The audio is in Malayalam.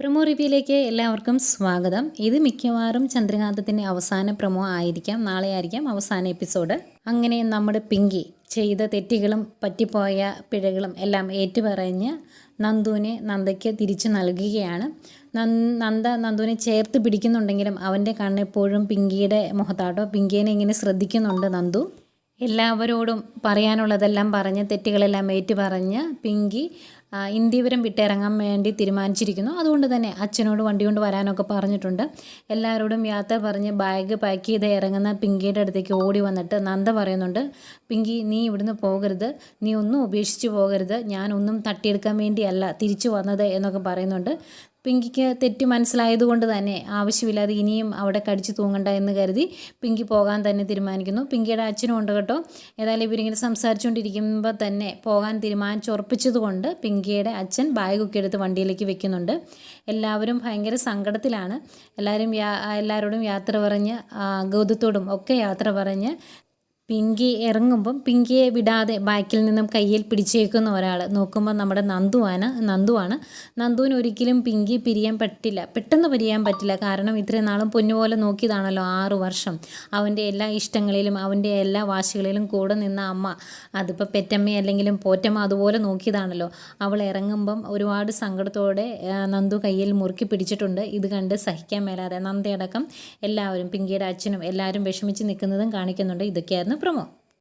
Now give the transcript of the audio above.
പ്രൊമോ റിവ്യൂയിലേക്ക് എല്ലാവർക്കും സ്വാഗതം. ഇത് മിക്കവാറും ചന്ദ്രകാന്തത്തിന്റെ അവസാന പ്രമോ ആയിരിക്കാം. നാളെ ആയിരിക്കാം അവസാന എപ്പിസോഡ്. അങ്ങനെ നമ്മുടെ പിങ്കി ചെയ്ത തെറ്റുകളും പറ്റിപ്പോയ പിഴകളും എല്ലാം ഏറ്റുപറഞ്ഞ് നന്ദുവിനെ നന്ദയ്ക്ക് തിരിച്ചു നൽകുകയാണ്. നന്ദ നന്ദ നന്ദുവിനെ ചേർത്ത് പിടിക്കുന്നുണ്ടെങ്കിലും അവന്റെ കണ്ണെപ്പോഴും പിങ്കിയുടെ മുഖത്താട്ടോ. പിങ്കിയെ ഇങ്ങനെ ശ്രദ്ധിക്കുന്നുണ്ട് നന്ദു. എല്ലാവരോടും പറയാനുള്ളതെല്ലാം പറഞ്ഞ് തെറ്റുകളെല്ലാം ഏറ്റു പറഞ്ഞ് പിങ്കി ഇന്ത്യപുരം വിട്ടിറങ്ങാൻ വേണ്ടി തീരുമാനിച്ചിരിക്കുന്നു. അതുകൊണ്ട് തന്നെ അച്ഛനോട് വണ്ടി കൊണ്ട് വരാനൊക്കെ പറഞ്ഞിട്ടുണ്ട്. എല്ലാവരോടും യാത്ര പറഞ്ഞ് ബാഗ് പാക്ക് ചെയ്ത് ഇറങ്ങുന്ന പിങ്കിയുടെ അടുത്തേക്ക് ഓടി വന്നിട്ട് നന്ദ പറയുന്നുണ്ട് പിങ്കി നീ ഇവിടുന്ന് പോകരുത്. നീ ഒന്നും ഉപേക്ഷിച്ച് പോകരുത്. ഞാനൊന്നും തട്ടിയെടുക്കാൻ വേണ്ടിയല്ല തിരിച്ചു വന്നത് എന്നൊക്കെ പറയുന്നുണ്ട്. പിങ്കിക്ക് തെറ്റ് മനസ്സിലായതുകൊണ്ട് തന്നെ ആവശ്യമില്ലാതെ ഇനിയും അവിടെ കടിച്ചു തൂങ്ങണ്ട എന്ന് കരുതി പിങ്കി പോകാൻ തന്നെ തീരുമാനിക്കുന്നു. പിങ്കിയുടെ അച്ഛനും ഉണ്ട് കേട്ടോ. ഏതായാലും ഇവരിങ്ങനെ സംസാരിച്ചുകൊണ്ടിരിക്കുമ്പോൾ തന്നെ പോകാൻ തീരുമാനിച്ചുറപ്പിച്ചതുകൊണ്ട് പിങ്കിയുടെ അച്ഛൻ ബാഗൊക്കെ എടുത്ത് വണ്ടിയിലേക്ക് വെക്കുന്നുണ്ട്. എല്ലാവരും ഭയങ്കര സങ്കടത്തിലാണ്. എല്ലാവരും എല്ലാവരോടും യാത്ര പറഞ്ഞ് ഗൗതത്തോടും ഒക്കെ യാത്ര പറഞ്ഞ് പിങ്കി ഇറങ്ങുമ്പം പിങ്കിയെ വിടാതെ ബാക്കിൽ നിന്നും കയ്യിൽ പിടിച്ചേക്കുന്ന ഒരാൾ നോക്കുമ്പോൾ നമ്മുടെ നന്ദുവാണ് നന്ദുവാണ് നന്ദുവിന് ഒരിക്കലും പിങ്കി പിരിയാൻ പറ്റില്ല. പെട്ടെന്ന് പിരിയാൻ പറ്റില്ല. കാരണം ഇത്രയും നാളും പൊന്നുപോലെ നോക്കിയതാണല്ലോ ആറു വർഷം. അവന്റെ എല്ലാ ഇഷ്ടങ്ങളിലും അവന്റെ എല്ലാ വാശികളിലും കൂടെ നിന്ന അമ്മ അതിപ്പോൾ പെറ്റമ്മ അല്ലെങ്കിലും പോറ്റമ്മ അതുപോലെ നോക്കിയതാണല്ലോ. അവൾ ഇറങ്ങുമ്പം ഒരുപാട് സങ്കടത്തോടെ നന്ദു കയ്യിൽ മുറുക്കി പിടിച്ചിട്ടുണ്ട്. ഇത് കണ്ട് സഹിക്കാൻ മേലാതെ നന്ദയടക്കം എല്ലാവരും പിങ്കിയുടെ അച്ഛനും എല്ലാവരും വിഷമിച്ച് നിൽക്കുന്നതും കാണിക്കുന്നുണ്ട്. ഇതൊക്കെയായിരുന്നു പ്രൊമോ